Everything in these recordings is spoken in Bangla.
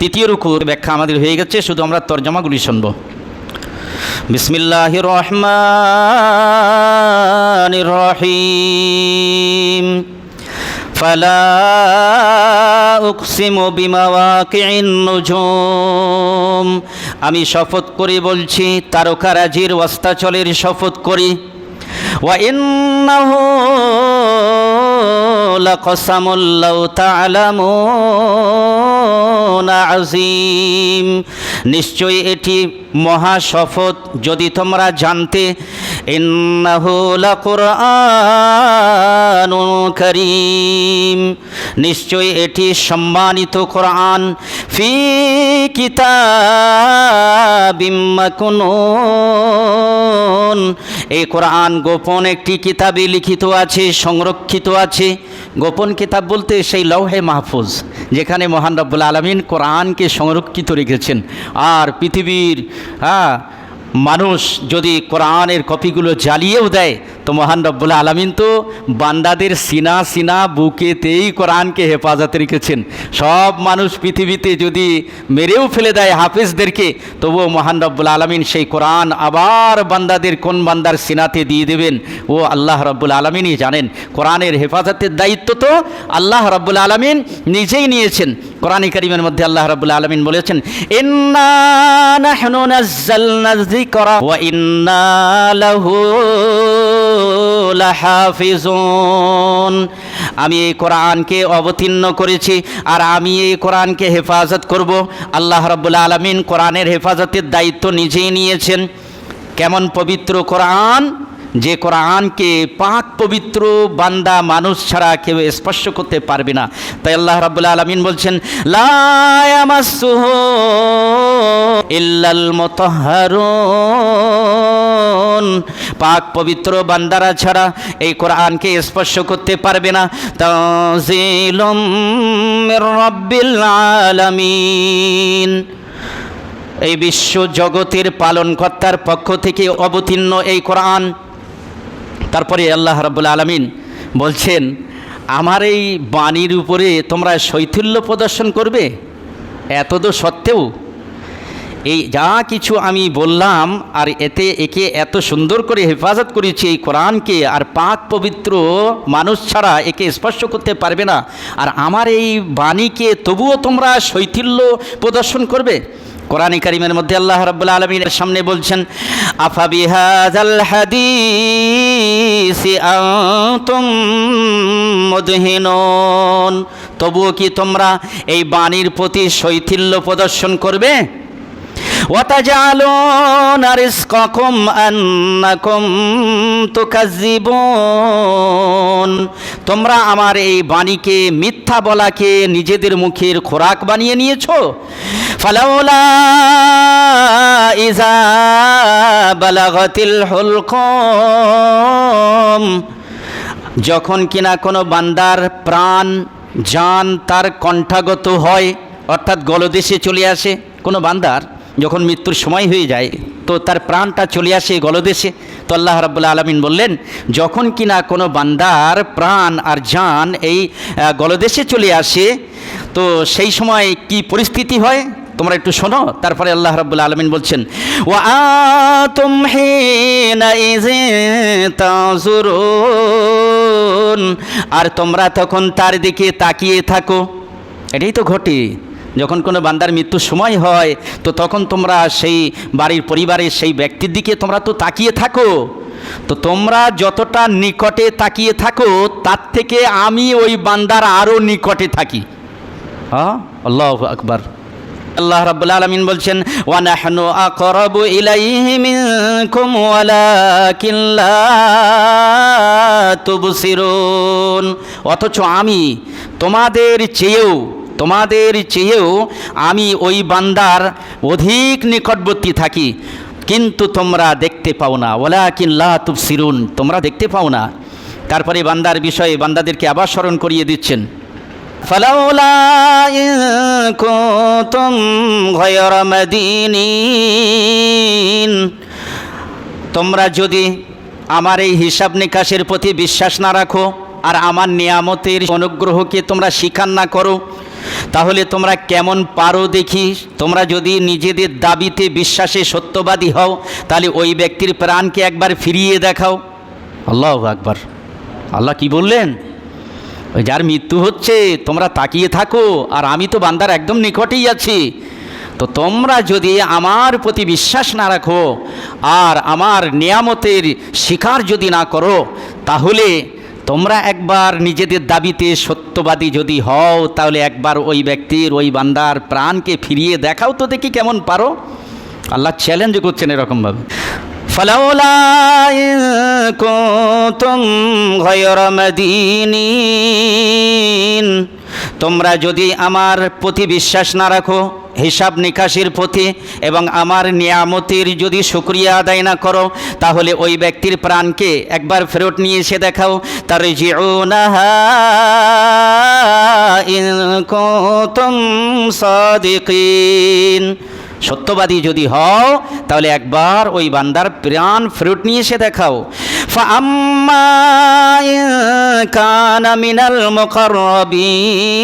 তৃতীয় রুকুর ব্যাখ্যা আমাদের হয়ে গেছে শুধু আমরা তর্জমাগুলি শুনব বিসমিল্লাহ রহমান রহিম فلا أقسم بمواقع النجوم আমি শপথ করে বলছি তারকারাজির অস্তাচলের শপথ করি وإنه لقسم لو تعلمون عظيم নিশ্চয়ই এটি মহা শপথ যদি তোমরা জানতে ইন্নাহু লাকুরআনুন করিম নিশ্চয়ই এটি সম্মানিত কোরআন ফি কিতাবিম মাকুনুন এই কোরআন গোপন একটি কিতাবে লিখিত আছে, সংরক্ষিত আছে। গোপন কিতাব বলতে সেই লৌহে মাহফুজ, যেখানে মহান রব্বুল আলমিন কোরআনকে সংরক্ষিত রেখেছেন। আর পৃথিবীর হ্যাঁ মানুষ যদি কোরআনের কপিগুলো জ্বালিয়েও দেয়, তো মহান রব্বুল আলমিন তো বান্দাদের সিনা সিনা বুকেতেই কোরআনকে হেফাজতে রেখেছেন। সব মানুষ পৃথিবীতে যদি মেরেও ফেলে দেয় হাফেজদেরকে, তবুও মহান রব্বুল আলমিন সেই কোরআন আবার বান্দাদের কোন বান্দার সিনাতে দিয়ে দেবেন? ও আল্লাহ রব্বুল আলমিনই জানেন। কোরআনের হেফাজতের দায়িত্ব তো আল্লাহ রব্বুল আলমিন নিজেই নিয়েছেন। কোরআন করিমের মধ্যে আল্লাহ রব্বুল আলমিন বলেছেন নাজ্জালনা যিকরা ওয়া লাহাফিজুন। আমি এই কোরআনকে অবতীর্ণ করেছি আর আমি এই কোরআনকে হেফাজত করব। আল্লাহ রব্বুল আলমিন কোরআনের হেফাজতের দায়িত্ব নিজেই নিয়েছেন। কেমন পবিত্র কোরআন? যে কোরআনকে পাক পবিত্র বান্দা মানুষ ছাড়া কেউ স্পর্শ করতে পারবে না। তাই আল্লাহ রাবুল্লাহ আলমিন বলছেন ইল্লাল পাক পবিত্র বান্দারা ছাড়া এই কোরআনকে স্পর্শ করতে পারবে না। রাব্বিল আলামিন। এই বিশ্ব জগতের পালনকর্তার পক্ষ থেকে অবতীর্ণ এই কোরআন তারপরে আল্লাহ রাবুল আলমিন বলছেন, আমার এই বাণীর উপরে তোমরা শৈথিল্য প্রদর্শন করবে? এত তো সত্ত্বেও এই যা কিছু আমি বললাম আর এতে একে এত সুন্দর করে হেফাজত করেছি এই কোরআনকে, আর পাক পবিত্র মানুষ ছাড়া একে স্পর্শ করতে পারবে না। আর আমার এই বাণীকে তবুও তোমরা শৈথিল্য প্রদর্শন করবে? কোরআনী কারিমের মধ্যে আল্লাহ রাব্বুল আলামিনের সামনে বলছেন, আফা বিহাজাল হাদিসি আনতুম মুদহিনুন? তবুও কি তোমরা এই বাণীর প্রতি শৈথিল্য প্রদর্শন করবে? وتجعلون رزقكم أنكم تكذبون তোমরা আমার এই বাণীকে মিথ্যা বলাকে নিজেদের মুখের খোরাক বানিয়ে নিয়েছো ফালাউলা ইজা বালাগতিল হুলকম যখন কিনা কোনো বান্দার প্রাণ জান তার কণ্ঠাগত হয় অর্থাৎ গলদেশে চলে আসে কোনো বান্দার যখন মৃত্যুর সময় হয়ে যায়, তো তার প্রাণটা চলে আসে গলদেশে। তো আল্লাহ রাবুল্লাহ আলমিন বললেন, যখন কিনা কোনো বান্দার প্রাণ আর জান এই গলদেশে চলে আসে, তো সেই সময় কি পরিস্থিতি হয়? তোমরা একটু শোনো, তারপরে আল্লাহ রাবুল্লাহ আলমিন বলছেন ও আর তোমরা তখন তার দিকে তাকিয়ে থাকো। এটাই তো ঘটে। যখন কোনো বান্দার মৃত্যুর সময় হয়, তো তখন তোমরা সেই বাড়ির পরিবারের সেই ব্যক্তির দিকে তোমরা তো তাকিয়ে থাকো। তো তোমরা যতটা নিকটে তাকিয়ে থাকো, তার থেকে আমি ওই বান্দার আরও নিকটে থাকি। হ্যাঁ আল্লাহ আকবার। আল্লাহ রাব্বুল আলামিন বলছেন, ওয়া নাহনু আকরাবু ইলাইহি মিনকুম তুবসিরুন। অথচ আমি তোমাদের চেয়েও তোমাদের চেয়েও আমি ওই বান্দার অধিক নিকটবর্তী থাকি কিন্তু তোমরা দেখতে পাও না ওয়ালাকিন লা তুবসিরুন তোমরা দেখতে পাও না তারপরে বান্দার বিষয়ে বান্দাদেরকে আবার স্মরণ করিয়ে দিচ্ছেন فلولا إن كنتم غير مدينين তোমরা যদি আমার এই হিসাব নিকাশের প্রতি বিশ্বাস না রাখো আর আমার নিয়ামতের অনুগ্রহকে তোমরা স্বীকার না করো তাহলে তোমরা কেমন পারো দেখি? তোমরা যদি নিজেদের দাবিতে বিশ্বাসে সত্যবাদী হও, তাহলে ওই ব্যক্তির প্রাণকে একবার ফিরিয়ে দেখাও। আল্লাহ আকবার। আল্লাহ কি বললেন? ওই যার মৃত্যু হচ্ছে, তোমরা তাকিয়ে থাকো, আর আমি তো বান্দার একদম নিকটেই আছি। তো তোমরা যদি আমার প্রতি বিশ্বাস না রাখো, আর আমার নিয়ামতের শিকার যদি না করো, তাহলে তোমরা একবার নিজেদের দাবিতে সত্যবাদী যদি হও তাহলে একবার ওই ব্যক্তির ওই বান্দার প্রাণকে ফিরিয়ে দেখাও তো দেখি কেমন পারো আল্লাহ চ্যালেঞ্জ করছেন এরকমভাবে فلولا إن كنتم غير مدينين তোমরা যদি আমার প্রতি বিশ্বাস না রাখো, হিসাব নিকাশের প্রতি এবং আমার নিয়ামতির যদি শুক্রিয়া আদায় না করো, তাহলে ওই ব্যক্তির প্রাণকে একবার ফেরত নিয়ে এসে দেখাও। তার সাদিকিন। সত্যবাদী যদি হও, তাহলে একবার ওই বান্দার প্রাণ ফেরত নিয়ে এসে দেখাও। فأما إن كان من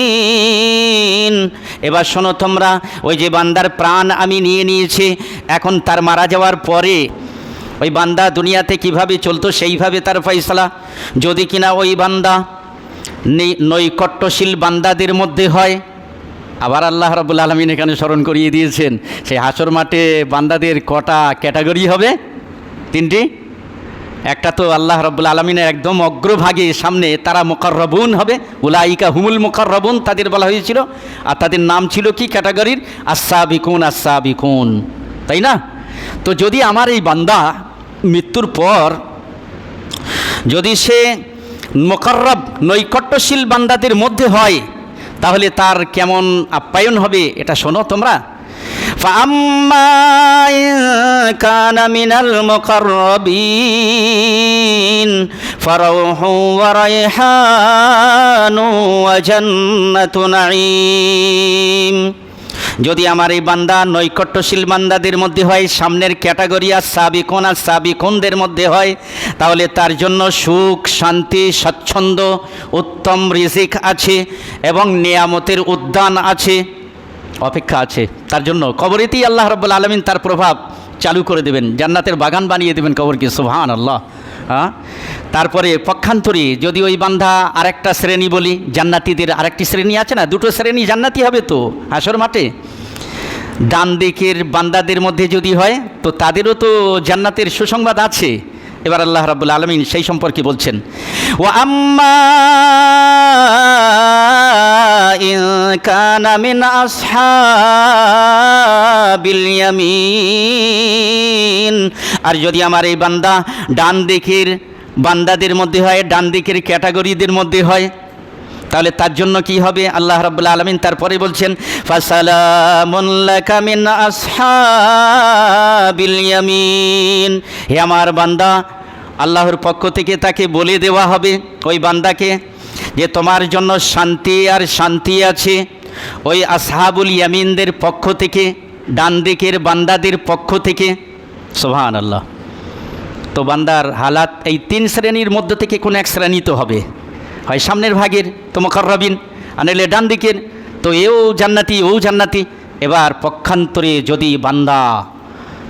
المقربين এবার শোনো তোমরা ওই যে বান্দার প্রাণ আমি নিয়ে নিয়েছি এখন তার মারা যাওয়ার পরে ওই বান্দা দুনিয়াতে কিভাবে চলতো সেইভাবে তার ফয়সলা যদি কিনা ওই বান্দা নে- নৈকট্যশীল বান্দাদের মধ্যে হয় আবার আল্লাহ রাবুল আলমিন এখানে স্মরণ করিয়ে দিয়েছেন সেই হাসর মাঠে বান্দাদের কটা ক্যাটাগরি হবে তিনটি একটা তো আল্লাহ রব্বুল আলমিনের একদম অগ্রভাগে সামনে তারা মোকাররবুন হবে। উলাইকা হুমুল মোকাররবুন তাদের বলা হয়েছিল। আর তাদের নাম ছিল কি ক্যাটাগরির? আসাবিকুন আসাবিকুন তাই না? তো যদি আমার এই বান্দা মৃত্যুর পর যদি সে মোকাররব, নৈকট্যশীল বান্দাদের মধ্যে হয়, তাহলে তার কেমন আপ্যায়ন হবে, এটা শোনো তোমরা। فأما إن كان من المقربين فروح وريحان وجنة نعيم যদি আমার এই বান্দা নৈকট্যশীল বান্দাদের মধ্যে হয় সামনের ক্যাটাগরি আর সাবিকোন আর সাবিকোনদের মধ্যে হয় তাহলে তার জন্য সুখ শান্তি স্বচ্ছন্দ উত্তম রিজিক আছে এবং নিয়ামতের উদ্যান আছে অপেক্ষা আছে। তার জন্য কবরেতেই আল্লাহ রব্বুল আলমিন তার প্রভাব চালু করে দেবেন। জান্নাতের বাগান বানিয়ে দেবেন কবরকে সুবহান আল্লাহ হ্যাঁ? তারপরে পক্ষান্তরে যদি ওই বান্ধা আরেকটা শ্রেণি বলি, জান্নাতিদের আরেকটি শ্রেণি আছে না? দুটো শ্রেণি জান্নাতি হবে তো হাসর মাঠে? ডান দিকের বান্দাদের মধ্যে যদি হয়, তো তাদেরও তো জান্নাতের সুসংবাদ আছে। এবার আল্লাহ রাবুল আলমিন সেই সম্পর্কে বলছেন ও আম্মা আর যদি আমার এই বান্দা ডান দিকের বান্দাদের মধ্যে হয়, ডান দিকের ক্যাটাগরিদের মধ্যে হয় তাহলে তার জন্য কি হবে? আল্লাহ রাব্বুল আলামিন তারপরে বলছেন, ফাসালামুন মিন হে আমার বান্দা, আল্লাহর পক্ষ থেকে তাকে বলে দেওয়া হবে, ওই বান্দাকে, যে তোমার জন্য শান্তি আর শান্তি আছে। ওই আসহাবুল ইয়ামিনদের পক্ষ থেকে ডান দিকের বান্দাদের পক্ষ থেকে সোহান আল্লাহ তো বান্দার হালাত এই তিন শ্রেণির মধ্য থেকে কোন এক শ্রেণি তো হবে। হয় সামনের ভাগের তো মকরবিন আনলে ডান দিকের তো এও জান্নাতি ও জান্নাতি এবার পক্ষান্তরে যদি বান্দা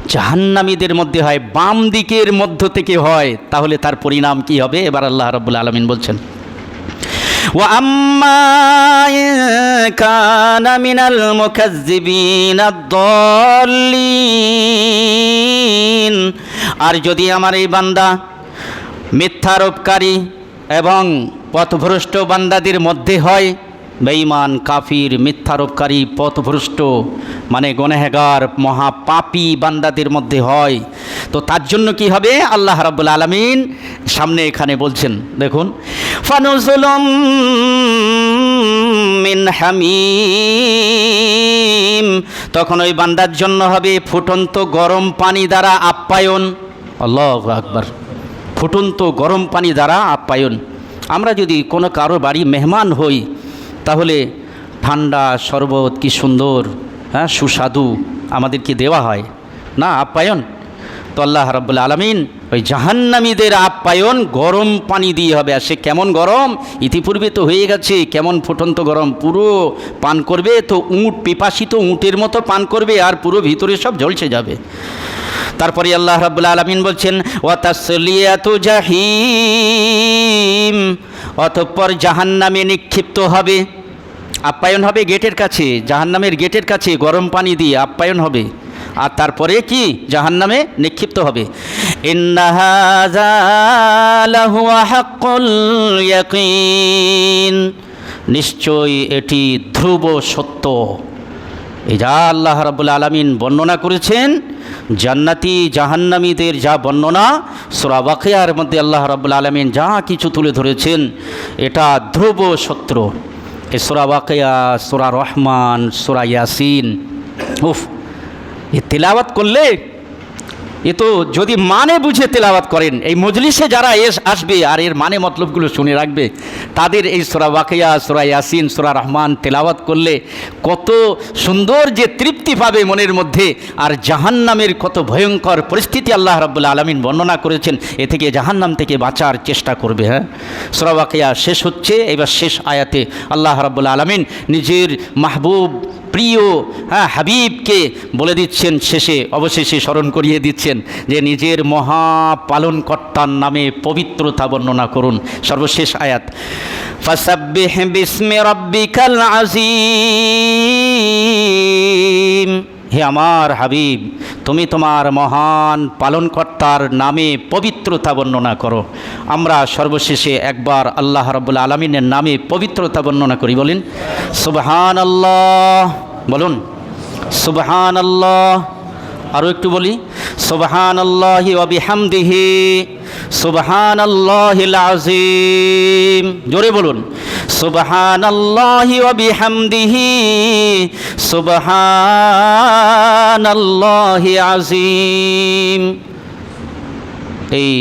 জাহান্নামীদের মধ্যে হয় বাম দিকের মধ্য থেকে হয় তাহলে তার পরিণাম কি হবে এবার আল্লাহ রব্বুল আলমিন বলছেন وأما إن كان من المكذبين الضالين আর যদি আমার এই বান্দা মিথ্যারোপকারী এবং পথভ্রষ্ট বান্দাদের মধ্যে হয়। বেঈমান, কাফির, মিথ্যারোপকারী, পথভ্রষ্ট মানে গণেহেগার মহাপাপী বান্দাদের মধ্যে হয়। তো তার জন্য কি হবে? আল্লাহ রাব্বুল আলামিন সামনে এখানে বলছেন, দেখুন, ফানুজুলুম মিন হামিম। তখন ওই বান্দার জন্য হবে ফুটন্ত গরম পানি দ্বারা আপ্যায়ন। আল্লাহ আকবার। ফুটন্ত গরম পানি দ্বারা আপ্যায়ন। আমরা যদি কোনো কারও বাড়ি মেহমান হই, তাহলে ঠান্ডা শরবত কি সুন্দর হ্যাঁ সুস্বাদু আমাদেরকে দেওয়া হয়। না, আপ্যায়ন। তো আল্লাহ রাব্বুল আলমিন ওই জাহান্নামীদের আপ্যায়ন গরম পানি দিয়ে হবে। আর সে কেমন গরম? ইতিপূর্বে তো হয়ে গেছে, কেমন ফুটন্ত গরম। পুরো পান করবে তো উঁট, পিপাসিত উঁটের মতো পান করবে আর পুরো ভিতরে সব ঝলসে যাবে। তারপরে আল্লাহ রাব্বুল আলামিন বলছেন, ওয়াতাসলিয়াতু জাহিম অতঃপর জাহান্নামে নিক্ষিপ্ত হবে। আপ্যায়ন হবে গেটের কাছে, জাহান্নামের গেটের কাছে গরম পানি দিয়ে আপ্যায়ন হবে। আর তারপরে কি? জাহান্নামে নিক্ষিপ্ত হবে। নিশ্চয়ই এটি ধ্রুব সত্য। এই যা আল্লাহ রাবুল আলমিন বর্ণনা করেছেন জান্নাতি জাহান্নামীদের যা বর্ণনা, সুরা বাকিয়ার মধ্যে আল্লাহ রাবুল আলমিন যা কিছু তুলে ধরেছেন, এটা ধ্রুব সত্র। এ সুরা বাকিয়া, সুরা রহমান, সুরা ইয়াসিন, উফ এ তেলাওয়াত করলে এ তো যদি মানে বুঝে তেলাওয়াত করেন, এই মজলিসে যারা এস আসবে আর এর মানে মতলবগুলো শুনে রাখবে, তাদের এই সোরা ওয়াকিয়া, সোরা ইয়াসিন, সোরা রহমান তেলাওয়াত করলে কত সুন্দর যে তৃপ্তি পাবে মনের মধ্যে আর জাহান্নামের কত ভয়ঙ্কর পরিস্থিতি আল্লাহ রাবুল্লা আলমিন বর্ণনা করেছেন, এ থেকে জাহান্নাম থেকে বাঁচার চেষ্টা করবে হ্যাঁ? সোরা ওয়াকিয়া শেষ হচ্ছে, এবার শেষ আয়াতে আল্লাহ রাবুল্লা আলমিন নিজের মাহবুব প্রিয় হ্যাঁ হাবিবকে বলে দিচ্ছেন শেষে, অবশেষে স্মরণ করিয়ে দিচ্ছেন যে নিজের মহা পালনকর্তার নামে পবিত্রতা বর্ণনা করুন। সর্বশেষ আয়াত হে আমার হাবিব তুমি তোমার মহান পালনকর্তার নামে পবিত্রতা বর্ণনা করো। আমরা সর্বশেষে একবার আল্লাহ রব্বুল আলমিনের নামে পবিত্রতা বর্ণনা করি, বলেন সুবহান আল্লাহ বলুন সুবহান আল্লাহ আরও একটু বলি সুবহান আল্লাহি ওয়াবিহামদিহি সুবহান আল্লাহিল আজিম জোরে বলুন সুবহান আল্লাহি ওয়াবিহামদিহি সুবহান আল্লাহি আজিম এই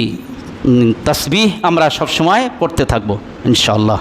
তাসবিহ আমরা সবসময় পড়তে থাকব ইনশাআল্লাহ।